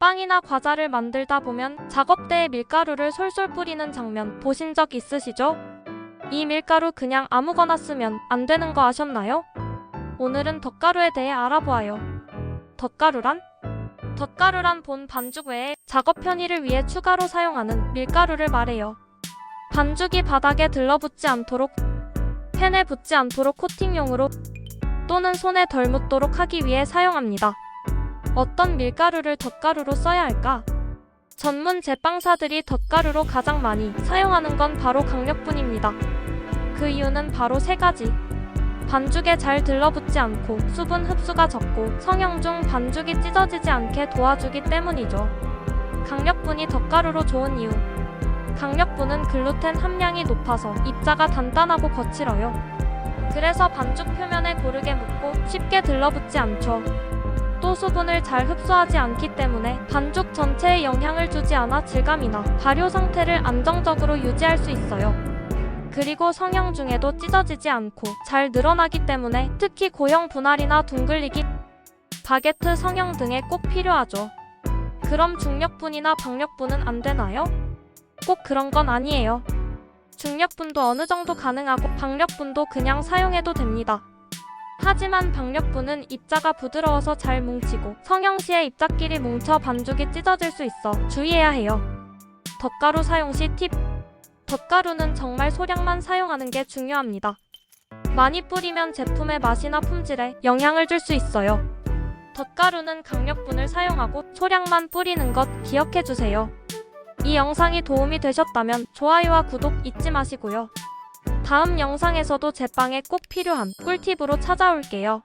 빵이나 과자를 만들다 보면 작업대에 밀가루를 솔솔 뿌리는 장면 보신 적 있으시죠? 이 밀가루 그냥 아무거나 쓰면 안 되는 거 아셨나요? 오늘은 덧가루에 대해 알아보아요. 덧가루란? 덧가루란 본 반죽 외에 작업 편의를 위해 추가로 사용하는 밀가루를 말해요. 반죽이 바닥에 들러붙지 않도록 팬에 붙지 않도록 코팅용으로 또는 손에 덜 묻도록 하기 위해 사용합니다. 어떤 밀가루를 덧가루로 써야 할까? 전문 제빵사들이 덧가루로 가장 많이 사용하는 건 바로 강력분입니다. 그 이유는 바로 세 가지. 반죽에 잘 들러붙지 않고 수분 흡수가 적고 성형 중 반죽이 찢어지지 않게 도와주기 때문이죠. 강력분이 덧가루로 좋은 이유. 강력분은 글루텐 함량이 높아서 입자가 단단하고 거칠어요. 그래서 반죽 표면에 고르게 묻고 쉽게 들러붙지 않죠. 또 수분을 잘 흡수하지 않기 때문에 반죽 전체에 영향을 주지 않아 질감이나 발효 상태를 안정적으로 유지할 수 있어요. 그리고 성형 중에도 찢어지지 않고 잘 늘어나기 때문에 특히 고형 분할이나 둥글리기, 바게트 성형 등에 꼭 필요하죠. 그럼 중력분이나 박력분은 안 되나요? 꼭 그런 건 아니에요. 중력분도 어느 정도 가능하고 박력분도 그냥 사용해도 됩니다. 하지만 박력분은 입자가 부드러워서 잘 뭉치고 성형 시에 입자끼리 뭉쳐 반죽이 찢어질 수 있어 주의해야 해요. 덧가루 사용 시 팁. 덧가루는 정말 소량만 사용하는 게 중요합니다. 많이 뿌리면 제품의 맛이나 품질에 영향을 줄 수 있어요. 덧가루는 강력분을 사용하고 소량만 뿌리는 것 기억해 주세요. 이 영상이 도움이 되셨다면 좋아요와 구독 잊지 마시고요. 다음 영상에서도 제빵에 꼭 필요한 꿀팁으로 찾아올게요.